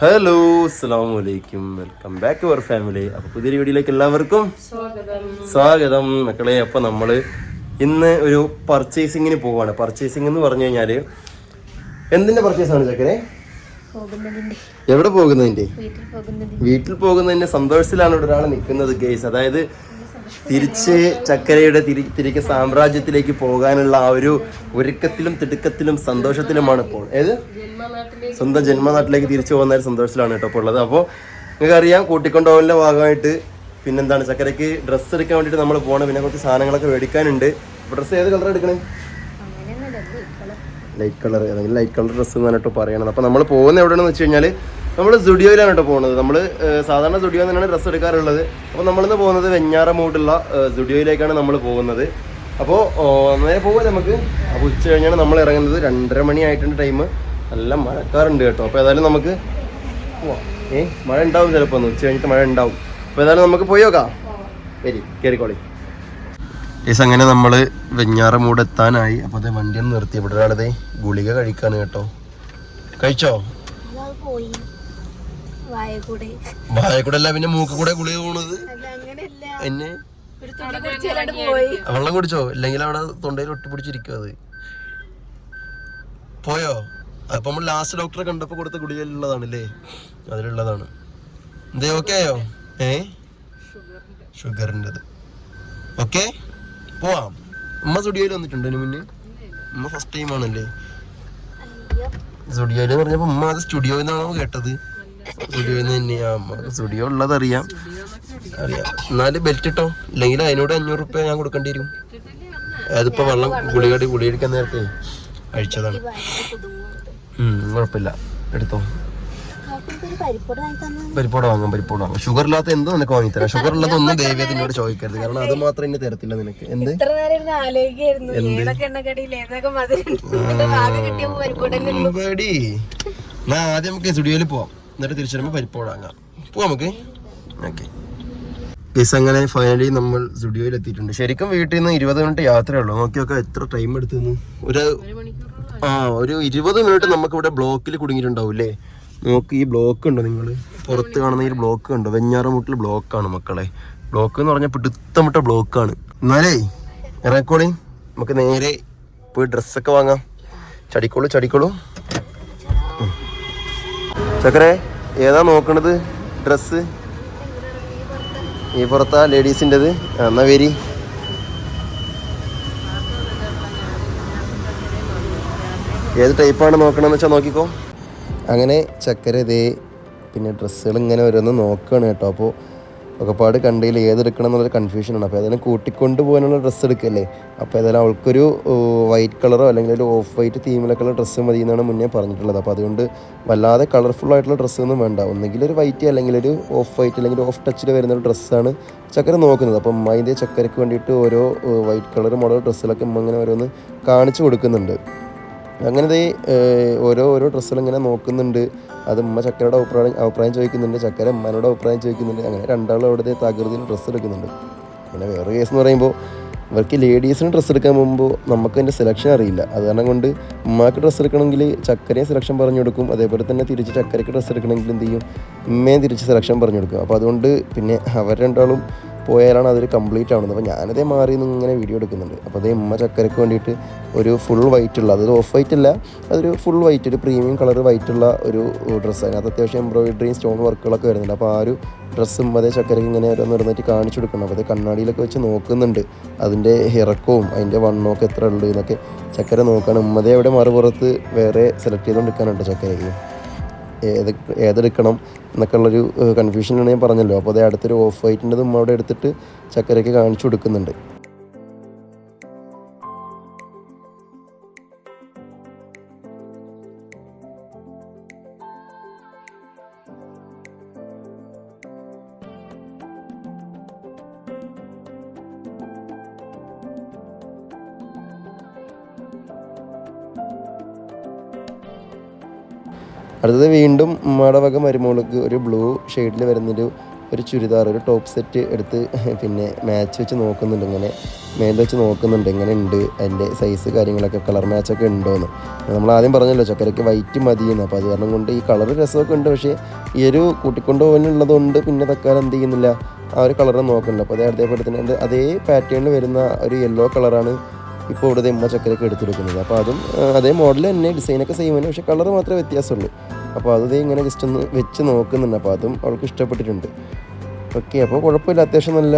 Hello അസ്സാം വലൈക്കും welcome back അവർ family അപ്പോൾ പുതിയ വീഡിയോയിലേക്ക് എല്ലാവർക്കും സ്വാഗതം. മക്കളെ അപ്പോൾ നമ്മൾ ഇന്ന് ഒരു പർച്ചേസിങ്ങിന് പോവാണ്. പർച്ചേസിംഗ് എന്ന് പറഞ്ഞു കഴിഞ്ഞാൽ എന്തിന്റെ പർച്ചേസാണ് ചക്കരെ പോകുന്നതിന്റെ. എവിടെ പോകുന്നതിന്റെ വീട്ടിൽ പോകുന്നതിന്റെ. വീട്ടിൽ പോകുന്നതിന്റെ സന്തോഷത്തിലാണ് ഇവിടെ ഒരാൾ നിൽക്കുന്നത് ഗേസ് അതായത് തിരിച്ച് ചക്കരയുടെ തിരി തിരികെ സാമ്രാജ്യത്തിലേക്ക് പോകാനുള്ള ആ ഒരു ഒരുക്കത്തിലും തിടുക്കത്തിലും സന്തോഷത്തിലുമാണ് ഇപ്പോൾ. ഏത്? സ്വന്തം ജന്മനാട്ടിലേക്ക് തിരിച്ചു പോകുന്ന ഒരു സന്തോഷത്തിലാണ് കേട്ടോ ഇപ്പോൾ ഉള്ളത്. അപ്പോൾ നിങ്ങൾക്കറിയാം കൂട്ടിക്കൊണ്ടുപോകലിന്റെ ഭാഗമായിട്ട് പിന്നെന്താണ് ചക്കരയ്ക്ക് ഡ്രസ്സ് എടുക്കാൻ വേണ്ടിയിട്ട് നമ്മൾ പോകണം പിന്നെ കുറച്ച് സാധനങ്ങളൊക്കെ മേടിക്കാനുണ്ട്. ഡ്രസ്സ് ഏത് കളർ എടുക്കണേ? ലൈറ്റ് കളർ അല്ലെങ്കിൽ ലൈറ്റ് കളർ ഡ്രസ്സ് എന്നാണ് കേട്ടോ പറയണത്. അപ്പോൾ നമ്മൾ പോകുന്ന എവിടെയാണെന്ന് വെച്ച് കഴിഞ്ഞാൽ നമ്മൾ സ്റ്റുഡിയോയിലാണ് കേട്ടോ പോകുന്നത്. നമ്മൾ സാധാരണ സ്റ്റുഡിയോ നിന്നാണ് ഡ്രസ്സ് എടുക്കാറുള്ളത്. അപ്പോൾ നമ്മളിന്ന് പോകുന്നത് വെഞ്ഞാറ മൂടുള്ള സ്റ്റുഡിയോയിലേക്കാണ് നമ്മൾ പോകുന്നത്. അപ്പോൾ നേരെ പോകാം നമുക്ക്. അപ്പോൾ ഉച്ച കഴിഞ്ഞാണ് നമ്മൾ ഇറങ്ങുന്നത്. രണ്ടര മണി ആയിട്ടുണ്ട് ടൈം നല്ല മഴക്കാറുണ്ട് കേട്ടോ. അപ്പോൾ ഏതായാലും നമുക്ക് ഏ മഴ ഉണ്ടാവും ചിലപ്പോൾ ഒന്ന്. ഉച്ച കഴിഞ്ഞിട്ട് മഴ ഉണ്ടാവും. അപ്പോൾ ഏതായാലും നമുക്ക് പോയി നോക്കാം. വരി കയറിക്കോളി ഏസ് അങ്ങനെ നമ്മൾ വെഞ്ഞാറമൂട് എത്താനായി അപ്പോൾ അതേ വണ്ടി ഒന്ന് നിർത്തി. ഇവിടെ ഒരാളതേ ഗുളിക കഴിക്കാണ് കേട്ടോ. കഴിച്ചോ? വായക്കൂടെ വായ കൂടെ വായ കൂടെ അല്ല പിന്നെ മൂക്ക് കൂടെ ഗുളിക പോണത്. എന്നെ? വെള്ളം കുടിച്ചോ? ഇല്ലെങ്കിൽ അവിടെ തൊണ്ടയിൽ ഒട്ടിപ്പിടിച്ചിരിക്കും അത്. പോയോ? അപ്പൊ നമ്മൾ ലാസ്റ്റ് ഡോക്ടറെ കണ്ടപ്പോ കൊടുത്ത ഗുളികയിലുള്ളതാണ് അല്ലേ അതിലുള്ളതാണ്. എന്തേ ഓക്കെ ആയോ? ഏ? ഷുഗറിന്റെത് ഓക്കെ പോവാം. ഉമ്മ സ്റ്റുഡിയോയിൽ വന്നിട്ടുണ്ട് ഇതിന് മുന്നേ? ഉമ്മ ഫസ്റ്റ് ടൈം ആണല്ലേ? സുഡിയോയിൽ സ്റ്റുഡിയോയിൽ എന്ന് പറഞ്ഞപ്പോ ഉമ്മ അത് സ്റ്റുഡിയോ എന്നാണോ കേട്ടത്? സ്റ്റുഡിയോ തന്നെയാ. അമ്മ സ്റ്റുഡിയോ ഉള്ളത് അറിയാം. അറിയാം എന്നാൽ ബെൽറ്റ് ഇട്ടോ? ഇല്ലെങ്കിൽ അതിനോട് അഞ്ഞൂറ് റുപ്യ ഞാൻ കൊടുക്കേണ്ടി വരും. അതിപ്പോ വെള്ളം ഗുളികടി ഗുളികടിക്കാൻ നേരത്തെ അഴിച്ചതാണ്. കുഴപ്പമില്ല. എടുത്തോ. പരിപ്പോട് വാങ്ങി പരിപ്പോട് വാങ്ങാം ഷുഗർ ഇല്ലാത്ത എന്ത് നിനക്ക് വാങ്ങിത്തരാം ഷുഗർ ഉള്ളത് ഒന്നും ദേവി അതിനോട് ചോദിക്കരുത്. കാരണം അത് മാത്രം എന്നെ തരത്തില്ല നിനക്ക്. എന്ത്? പരിപാടി എന്നാ ആദ്യം നമുക്ക് സ്റ്റുഡിയോയിൽ പോവാം. എന്നിട്ട് തിരിച്ചു വരുമ്പോൾ പരിപ്പോട് വാങ്ങാം. പോവാം നമുക്ക്. ഓക്കെ. കേസ് അങ്ങനെ ഫൈനലി നമ്മൾ സ്റ്റുഡിയോയിൽ എത്തിയിട്ടുണ്ട്. ശരിക്കും വീട്ടിൽ നിന്ന് ഇരുപത് മിനിറ്റ് യാത്രയുള്ളൂ നോക്കിയൊക്കെ എത്ര ടൈം എടുത്തു ഒരു ആ ഒരു ഇരുപത് മിനിറ്റ് നമുക്ക് ഇവിടെ ബ്ലോക്കിൽ കുടുങ്ങിയിട്ടുണ്ടാവും അല്ലേ നോക്ക് ഈ ബ്ലോക്ക് ഉണ്ടോ നിങ്ങൾ പുറത്ത് കാണുന്ന ഈ ബ്ലോക്ക് ഉണ്ടോ വെഞ്ഞാറമുട്ടിൽ ബ്ലോക്കാണ് മക്കളെ. ബ്ലോക്ക് എന്ന് പറഞ്ഞാൽ പിടുത്തമിട്ട ബ്ലോക്കാണ്. എന്നാലേ ഇറക്കോളി നമുക്ക് നേരെ പോയി ഡ്രസ്സൊക്കെ വാങ്ങാം. ചടിക്കോളൂ ചടിക്കോളൂ. ചക്കരെ ഏതാ നോക്കണത്? ഡ്രസ്സ്? ഈ പുറത്താ ലേഡീസിന്റെത്. എന്നാ വരി. ഏത് ടൈപ്പാണ് നോക്കണമെന്ന് വെച്ചാൽ നോക്കിക്കോ. അങ്ങനെ ചക്കര ഇതേ പിന്നെ ഡ്രസ്സുകൾ ഇങ്ങനെ ഓരോന്ന് നോക്കുകയാണ് കേട്ടോ. അപ്പോൾ ഒക്കെപ്പാട് കണ്ടതിൽ ഏതെടുക്കണം എന്നുള്ളൊരു കൺഫ്യൂഷനാണ് അപ്പോൾ ഏതായാലും കൂട്ടിക്കൊണ്ട് പോകാനുള്ള ഡ്രസ്സ് എടുക്കല്ലേ? അപ്പോൾ ഏതായാലും അവൾക്കൊരു വൈറ്റ് കളറോ അല്ലെങ്കിൽ ഒരു ഓഫ് വൈറ്റ് തീമിലൊക്കെയുള്ള ഡ്രസ്സ് മതി എന്നാണ് മുന്നേ പറഞ്ഞിട്ടുള്ളത്. അപ്പോൾ അതുകൊണ്ട് വല്ലാതെ കളർഫുൾ ആയിട്ടുള്ള ഡ്രസ്സൊന്നും വേണ്ട. ഒന്നെങ്കിൽ ഒരു വൈറ്റ് അല്ലെങ്കിൽ ഒരു ഓഫ് വൈറ്റ് അല്ലെങ്കിൽ ഓഫ് ടച്ചിൽ വരുന്ന ഒരു ഡ്രസ്സാണ് ചക്കര നോക്കുന്നത്. അപ്പം അതിന്റെ ചക്കരയ്ക്ക് വേണ്ടിയിട്ട് ഓരോ വൈറ്റ് കളർ മോഡൽ ഡ്രസ്സുകളൊക്കെ ഇങ്ങനെ ഓരോന്ന് കാണിച്ചു കൊടുക്കുന്നുണ്ട്. അങ്ങനെ ദേ ഓരോ ഓരോ ഡ്രസ്സുകൾ ഇങ്ങനെ നോക്കുന്നുണ്ട്. അത് ഉമ്മ ചക്കരയുടെ അഭിപ്രായം അഭിപ്രായം ചോദിക്കുന്നുണ്ട് ചക്കര ഉമ്മനോട് അഭിപ്രായം ചോദിക്കുന്നുണ്ട്. അങ്ങനെ രണ്ടാളും അവിടുത്തെ തകൃതിയിൽ ഡ്രസ്സ് എടുക്കുന്നുണ്ട്. പിന്നെ വേറെ കേസ് എന്ന് പറയുമ്പോൾ ഇവർക്ക് ലേഡീസിന് ഡ്രസ്സ് എടുക്കാൻ പോകുമ്പോൾ നമുക്ക് അതിന്റെ സെലക്ഷൻ അറിയില്ല. അത് കാരണം കൊണ്ട് ഉമ്മാക്ക് ഡ്രസ്സ് എടുക്കണമെങ്കിൽ ചക്കരയും സെലക്ഷൻ പറഞ്ഞു കൊടുക്കും. അതേപോലെ തന്നെ തിരിച്ച് ചക്കരയ്ക്ക് ഡ്രസ്സ് എടുക്കണമെങ്കിൽ എന്ത് ചെയ്യും? ഉമ്മയും തിരിച്ച് സെലക്ഷൻ പറഞ്ഞു കൊടുക്കും. അപ്പോൾ അതുകൊണ്ട് പിന്നെ അവർ രണ്ടാളും പോയാലാണ് അതൊരു കംപ്ലീറ്റ് ആവുന്നത്. അപ്പോൾ ഞാനതേ മാറി നിന്ന് ഇങ്ങനെ വീഡിയോ എടുക്കുന്നുണ്ട്. അപ്പോൾ അതേ ഉമ്മ ചക്കരയ്ക്ക് വേണ്ടിയിട്ട് ഒരു ഫുൾ വൈറ്റ് ഉള്ള അതൊരു ഓഫ് വൈറ്റ് അല്ല അതൊരു ഫുൾ വൈറ്റ് ഒരു പ്രീമിയം കളർ വൈറ്റ് ഉള്ള ഒരു ഡ്രസ്സ് അതിനകത്ത് അത്യാവശ്യം എംബ്രോയിഡറിയും സ്റ്റോൺ വർക്കുകളൊക്കെ വരുന്നുണ്ട്. അപ്പോൾ ആ ഒരു ഡ്രസ്സും അതേ ചക്കരയ്ക്ക് ഇങ്ങനെ ഓരോന്ന് ഇരുന്നിട്ട് കാണിച്ചു കൊടുക്കണം. അപ്പോൾ അത് കണ്ണാടിയിലൊക്കെ വെച്ച് നോക്കുന്നുണ്ട്. അതിന്റെ ഇറക്കവും അതിന്റെ വണ്ണമൊക്കെ എത്ര ഉണ്ട് എന്നൊക്കെ ചക്കര നോക്കുകയാണ് ഉമ്മതേ അവിടെ മറുപുറത്ത് വേറെ സെലക്ട് ചെയ്തുകൊണ്ടിരിക്കാനുണ്ട് ചക്കരയ്ക്ക് ഏത് ഏതെടുക്കണം എന്നൊക്കെ ഉള്ളൊരു കൺഫ്യൂഷനാണ് ഞാൻ പറഞ്ഞല്ലോ. അപ്പോൾ അതേ അടുത്തൊരു ഓഫ് വൈറ്റിന്റെ അവിടെ എടുത്തിട്ട് ചക്കരയ്ക്ക് കാണിച്ചു കൊടുക്കുന്നുണ്ട്. അടുത്തത് വീണ്ടും ഉമ്മയുടെ വക മരുമോൾക്ക് ഒരു ബ്ലൂ ഷെയ്ഡിൽ വരുന്നൊരു ഒരു ചുരിദാർ ഒരു ടോപ്പ് സെറ്റ് എടുത്ത് പിന്നെ മാച്ച് വെച്ച് നോക്കുന്നുണ്ട് ഇങ്ങനെ. മേലിൽ വെച്ച് നോക്കുന്നുണ്ട് ഇങ്ങനെ ഉണ്ട്. അതിന്റെ സൈസ് കാര്യങ്ങളൊക്കെ കളർ മാച്ചൊക്കെ ഉണ്ടോയെന്ന് നമ്മൾ ആദ്യം പറഞ്ഞല്ലോ ചക്കരയ്ക്ക് വൈറ്റ് മതിയെന്ന്. അപ്പോൾ അത് കാരണം കൊണ്ട് ഈ കളർ രസമൊക്കെ ഉണ്ട്. പക്ഷേ ഈ ഒരു കൂട്ടിക്കൊണ്ട് പോകാനുള്ളതുകൊണ്ട് പിന്നെ തക്കാലം എന്ത് ചെയ്യുന്നില്ല. ആ ഒരു കളർ നോക്കുന്നുണ്ട്. അപ്പോൾ അതേ അതേപോലെ തന്നെ അതേ പാറ്റേണിൽ വരുന്ന ഒരു യെല്ലോ കളറാണ് ഇപ്പോൾ ഇവിടെ ഇമ്മ ചക്കരയ്ക്ക് എടുത്തെടുക്കുന്നത് അപ്പോൾ അതും അതേ മോഡൽ തന്നെ ഡിസൈനൊക്കെ സെയിം തന്നെ പക്ഷേ കളർ മാത്രമേ വ്യത്യാസമുള്ളൂ. അപ്പോൾ അത് ഇങ്ങനെ ജസ്റ്റ് ഒന്ന് വെച്ച് നോക്കുന്നുണ്ട്. അപ്പോൾ അതും അവൾക്ക് ഇഷ്ടപ്പെട്ടിട്ടുണ്ട്. ഓക്കെ അപ്പോൾ കുഴപ്പമില്ല. അത്യാവശ്യം നല്ല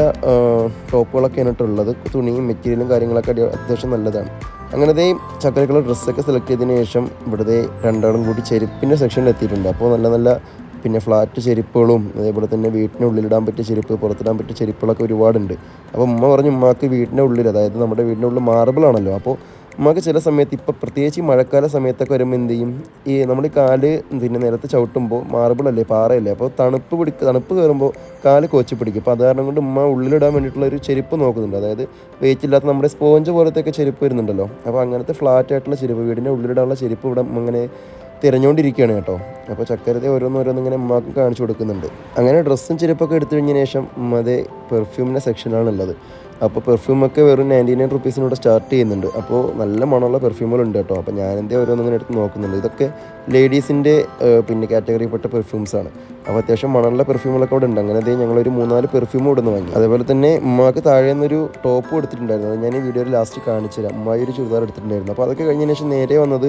ടോപ്പുകളൊക്കെ ആയിട്ടുള്ളത് തുണിയും മെറ്റീരിയലും കാര്യങ്ങളൊക്കെ അത്യാവശ്യം നല്ലതാണ്. അങ്ങനത്തെ ചക്കരക്കുള്ള ഡ്രസ്സൊക്കെ സെലക്ട് ചെയ്തതിന് ശേഷം ഇവിടുത്തെ രണ്ടാളും കൂടി ചെരുപ്പിന്റെ സെക്ഷനിൽ എത്തിയിട്ടുണ്ട്. അപ്പോൾ നല്ല നല്ല പിന്നെ ഫ്ലാറ്റ് ചെരുപ്പുകളും അതേപോലെ തന്നെ വീട്ടിനുള്ളിലിടാൻ പറ്റിയ ചെരുപ്പ് പുറത്തിടാൻ പറ്റിയ ചെരുപ്പുകളൊക്കെ ഒരുപാടുണ്ട്. അപ്പോൾ ഉമ്മ പറഞ്ഞു ഉമ്മാക്ക് വീടിന്റെ ഉള്ളിൽ അതായത് നമ്മുടെ വീടിന്റെ ഉള്ളിൽ മാർബിളാണല്ലോ അപ്പോൾ ഉമ്മാക്ക് ചില സമയത്ത് ഇപ്പോൾ പ്രത്യേകിച്ച് മഴക്കാല സമയത്തൊക്കെ വരുമ്പോൾ എന്ത് ചെയ്യും? ഈ നമ്മൾ കാൽ പിന്നെ നിലത്ത് ചവിട്ടുമ്പോൾ മാർബിളല്ലേ പാറയല്ലേ അപ്പോൾ തണുപ്പ് പിടിക്ക തണുപ്പ് കയറുമ്പോൾ കാൽ കൊച്ചു പിടിക്കും. അപ്പോൾ അത് കാരണം കൊണ്ട് ഉമ്മ ഉള്ളിലിടാൻ വേണ്ടിയിട്ടുള്ള ഒരു ചെരുപ്പ് നോക്കുന്നുണ്ട്. അതായത് വെയിറ്റ് ഇല്ലാത്ത നമ്മുടെ സ്പോഞ്ച് പോലത്തെയൊക്കെ ചെരുപ്പ് വരുന്നുണ്ടല്ലോ. അപ്പോൾ അങ്ങനത്തെ ഫ്ലാറ്റ് ആയിട്ടുള്ള ചെരുപ്പ് വീടിന്റെ ഉള്ളിലിടാനുള്ള ചെരുപ്പ് ഇവിടെ അങ്ങനെ തിരഞ്ഞുകൊണ്ടിരിക്കുകയാണ് കേട്ടോ. അപ്പോൾ ചക്കരത്തെ ഓരോന്നോരോന്ന് ഇങ്ങനെ ഉമ്മാക്കും കാണിച്ചു കൊടുക്കുന്നുണ്ട്. അങ്ങനെ ഡ്രസ്സും ചെരുപ്പൊക്കെ എടുത്തു കഴിഞ്ഞതിന് ശേഷം ഉമ്മ അതേ പെർഫ്യൂമിന്റെ സെക്ഷനാണ് ഉള്ളത് അപ്പോൾ പെർഫ്യൂമൊക്കെ വെറും നയന്റി നയൻ റുപ്പീസിനൂടെ സ്റ്റാർട്ട് ചെയ്യുന്നുണ്ട്. അപ്പോൾ നല്ല മണമുള്ള പെർഫ്യൂമുകളുണ്ട് കേട്ടോ. അപ്പോൾ ഞാനെന്തേ ഓരോന്നിങ്ങനെ എടുത്ത് നോക്കുന്നുണ്ട് ഇതൊക്കെ ലേഡീസിന്റെ പിന്നെ കാറ്റഗറിയിൽപ്പെട്ട പെർഫ്യൂംസാണ് അപ്പോൾ അത്യാവശ്യം മണമുള്ള പെർഫ്യൂമുകളൊക്കെ അവിടെ ഉണ്ട്. അങ്ങനെ ഞങ്ങളൊരു മൂന്നാൽ പെർഫ്യൂം ഇവിടെ നിന്ന് വാങ്ങി. അതേപോലെ തന്നെ ഉമ്മാക്ക് താഴെ നിന്നൊരു ടോപ്പ് എടുത്തിട്ടുണ്ടായിരുന്നു അത് ഞാൻ ഈ വീഡിയോയിൽ ലാസ്റ്റ് കാണിച്ചു തരാം. ഉമ്മായി ഒരു ചുരിദാർ എടുത്തിട്ടുണ്ടായിരുന്നു. അപ്പോൾ അതൊക്കെ കഴിഞ്ഞതിന് ശേഷം നേരെ വന്നത്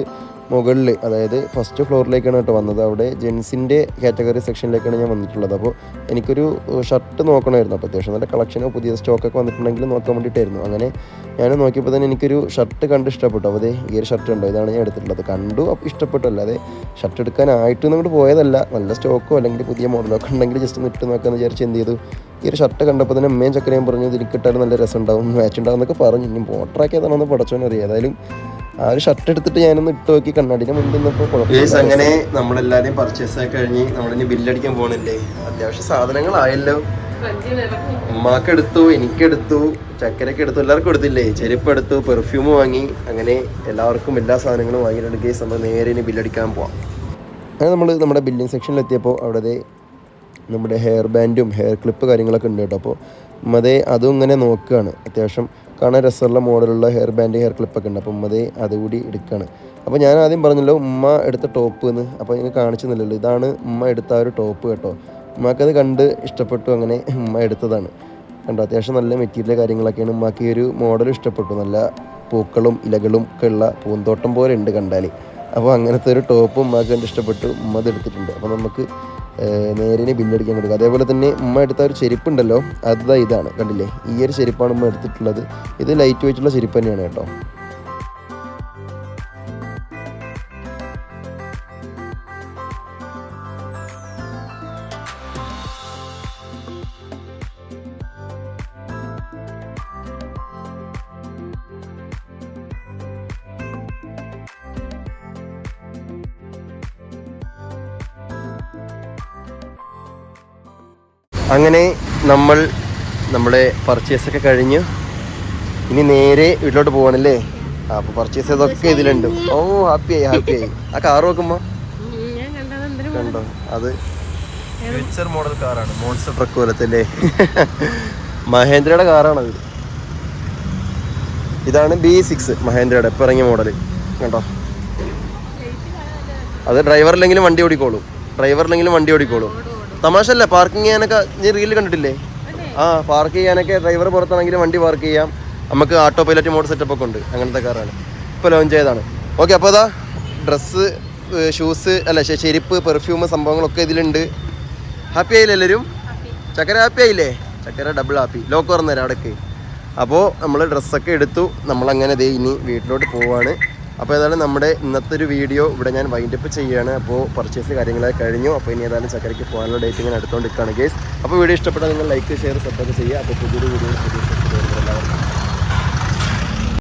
മുകളിൽ അതായത് ഫസ്റ്റ് ഫ്ലോറിലേക്കാണ് കേട്ടോ വന്നത്. അവിടെ ജെൻസിന്റെ കാറ്റഗറി സെക്ഷനിലേക്കാണ് ഞാൻ വന്നിട്ടുള്ളത്. അപ്പോൾ എനിക്കൊരു ഷർട്ട് നോക്കണമായിരുന്നു. അപ്പോൾ അത്യാവശ്യം നല്ല കളക്ഷനോ പുതിയ സ്റ്റോക്കൊക്കെ വന്നിട്ടുണ്ടെങ്കിൽ നോക്കാൻ വേണ്ടിയിട്ടായിരുന്നു. അങ്ങനെ ഞാൻ നോക്കിയപ്പോൾ തന്നെ എനിക്കൊരു ഷർട്ട് കണ്ട് ഇഷ്ടപ്പെട്ടു. അതെ ഈ ഒരു ഷർട്ട് ഉണ്ടോ ഇതാണ് ഞാൻ എടുത്തിട്ടുള്ളത്. കണ്ടു ഇഷ്ടപ്പെട്ടു. അല്ലാതെ ഷർട്ട് എടുക്കാനായിട്ട് ഇങ്ങോട്ട് പോയതല്ല. നല്ല സ്റ്റോക്കോ അല്ലെങ്കിൽ പുതിയ മോഡലോ ഒക്കെ ഉണ്ടെങ്കിൽ ജസ്റ്റ് ഒന്ന് ഇട്ട് നോക്കാമെന്ന് വിചാരിച്ച് എന്ത് ചെയ്തു? ഈ ഒരു ഷർട്ട് കണ്ടപ്പോൾ തന്നെ അമ്മയും ചക്കരയും പറഞ്ഞു ഇതിൽ കിട്ടാനും നല്ല രസം ഉണ്ടാവും മാച്ച് ഉണ്ടാവും എന്നൊക്കെ പറഞ്ഞു. ഇനി ബോട്ടറാക്കിയതാണെന്ന് പടച്ചോനറിയാം ഏതായാലും ആ ഒരു ഷർട്ട് എടുത്തിട്ട് ഞാനൊന്ന് ഇട്ട് നോക്കി. കണ്ണാടിന്റെ മുന്നിൽ അങ്ങനെ നമ്മളെല്ലാവരെയും പർച്ചേസ് ആയി കഴിഞ്ഞ് നമ്മളിനി ബില്ലടിക്കാൻ പോകണില്ലേ അത്യാവശ്യം സാധനങ്ങളായല്ലോ. ഉമ്മാക്ക് എടുത്തു എനിക്കെടുത്തു ചക്കരക്ക് എടുത്തു എല്ലാവർക്കും എടുത്തില്ലേ? ചെരുപ്പ് എടുത്തു പെർഫ്യൂം വാങ്ങി അങ്ങനെ എല്ലാവർക്കും എല്ലാ സാധനങ്ങളും വാങ്ങിയിട്ടുണ്ട്. കേസ് നമ്മൾ നേരെ ബില്ലടിക്കാൻ പോവാം. അങ്ങനെ നമ്മൾ നമ്മുടെ ബില്ലിംഗ് സെക്ഷനിൽ എത്തിയപ്പോൾ അവിടെ നമ്മുടെ ഹെയർ ബാൻഡും ഹെയർ ക്ലിപ്പ് കാര്യങ്ങളൊക്കെ ഉണ്ട് കേട്ടോ. അപ്പോൾ ഉമ്മതേ അതും ഇങ്ങനെ നോക്കുകയാണ്. അത്യാവശ്യം കാണാൻ രസമുള്ള മോഡലുള്ള ഹെയർ ബാൻഡ് ഹെയർ ക്ലിപ്പൊക്കെ ഉണ്ട്. അപ്പോൾ ഉമ്മതേ അതുകൂടി എടുക്കുകയാണ്. അപ്പോൾ ഞാൻ ആദ്യം പറഞ്ഞല്ലോ ഉമ്മ എടുത്ത ടോപ്പ് എന്ന് അപ്പോൾ ഞങ്ങൾ കാണിച്ചു നിന്നില്ലല്ലോ ഇതാണ് ഉമ്മ എടുത്ത ആ ഒരു ടോപ്പ് കേട്ടോ. ഉമ്മക്കത് കണ്ട് ഇഷ്ടപ്പെട്ടു അങ്ങനെ ഉമ്മ എടുത്തതാണ്. കണ്ടോ അത്യാവശ്യം നല്ല മെറ്റീരിയൽ കാര്യങ്ങളൊക്കെയാണ് ഉമ്മാക്ക് ഒരു മോഡൽ ഇഷ്ടപ്പെട്ടു. നല്ല പൂക്കളും ഇലകളും ഒക്കെ ഉള്ള പൂന്തോട്ടം പോലെ ഉണ്ട് കണ്ടാൽ അപ്പോൾ അങ്ങനത്തെ ഒരു ടോപ്പ് ഉമ്മാക്ക് കണ്ട് ഇഷ്ടപ്പെട്ടു. ഉമ്മ അത് എടുത്തിട്ടുണ്ട്. അപ്പോൾ നമുക്ക് നേരിനെ നേരെ ബില്ലടിക്കാൻ കൊടുക്കുക അതേപോലെ തന്നെ ഉമ്മ എടുത്ത ഒരു ചെരുപ്പുണ്ടല്ലോ അത് ഇതാണ്. കണ്ടില്ലേ? ഈ ഒരു ചെരുപ്പാണ് ഉമ്മ എടുത്തിട്ടുള്ളത്. ഇത് ലൈറ്റ് വെയിറ്റുള്ള ചെരുപ്പ് തന്നെയാണ് കേട്ടോ. അങ്ങനെ നമ്മൾ നമ്മുടെ പർച്ചേസൊക്കെ കഴിഞ്ഞ് ഇനി നേരെ വീട്ടിലോട്ട് പോകണല്ലേ അപ്പൊ പർച്ചേസ് ചെയ്തൊക്കെ ഇതിലുണ്ട്. ഓ ഹാപ്പി ഹാപ്പിയായി ഹാപ്പിയായി ആ കാർ നോക്കുമ്പോൾ എന്തൊരു കണ്ടോ? അത് ഫ്യൂച്ചർ മോഡൽ കാറാണ് മോൺസ്റ്റർ ട്രക്ക് പോലത്തെ അല്ലേ? മഹേന്ദ്രയുടെ കാറാണത് ഇതാണ് ബി സിക്സ് മഹേന്ദ്രയുടെ ഇപ്പം ഇറങ്ങിയ മോഡൽ കണ്ടോ? അത് ഡ്രൈവറില്ലെങ്കിലും വണ്ടി ഓടിക്കോളും. ഡ്രൈവറില്ലെങ്കിലും വണ്ടി ഓടിക്കോളും. തമാശ അല്ലേ പാർക്കിംഗ് ചെയ്യാനൊക്കെ നീ റീൽ കണ്ടിട്ടില്ലേ? ആ പാർക്ക് ചെയ്യാനൊക്കെ ഡ്രൈവർ പുറത്താണെങ്കിലും വണ്ടി പാർക്ക് ചെയ്യാം. നമുക്ക് ഓട്ടോ പൈലറ്റ് മോഡ് സെറ്റപ്പ് ഒക്കെ ഉണ്ട് അങ്ങനത്തെ കാറാണ് ഇപ്പോൾ ലോഞ്ച് ചെയ്തതാണ്. ഓക്കെ അപ്പോൾ അതാ ഡ്രസ്സ് ഷൂസ് അല്ല ചെരുപ്പ് പെർഫ്യൂം സംഭവങ്ങളൊക്കെ ഇതിലുണ്ട്. ഹാപ്പി ആയില്ലേ എല്ലാവരും ചക്കര ഹാപ്പി ആയില്ലേ? ചക്കര ഡബിൾ ഹാപ്പി ലോക്ക് തുറന്നുതരാം അവിടേക്ക്. അപ്പോൾ നമ്മൾ ഡ്രസ്സൊക്കെ എടുത്തു. നമ്മളങ്ങനെ ദേ ഇനി വീട്ടിലോട്ട് പോവാണ്. അപ്പോൾ ഏതായാലും നമ്മുടെ ഇന്നത്തെ ഒരു വീഡിയോ ഇവിടെ ഞാൻ വൈൻഡപ്പ് ചെയ്യുകയാണ് അപ്പോൾ പർച്ചേസ് കാര്യങ്ങളൊക്കെ കഴിഞ്ഞു. അപ്പോൾ ഇനി ഏതായാലും ചക്കരയ്ക്ക് പോകാനുള്ള ഡേറ്റ് ഇങ്ങനെ എടുത്തുകൊണ്ടിരിക്കുകയാണ് ഗേസ് അപ്പോൾ വീഡിയോ ഇഷ്ടപ്പെട്ടാൽ നിങ്ങൾ ലൈക്ക് ഷെയർ സബ്സ്ക്രൈബ് ചെയ്യുക. അപ്പോൾ പുതിയൊരു വീഡിയോ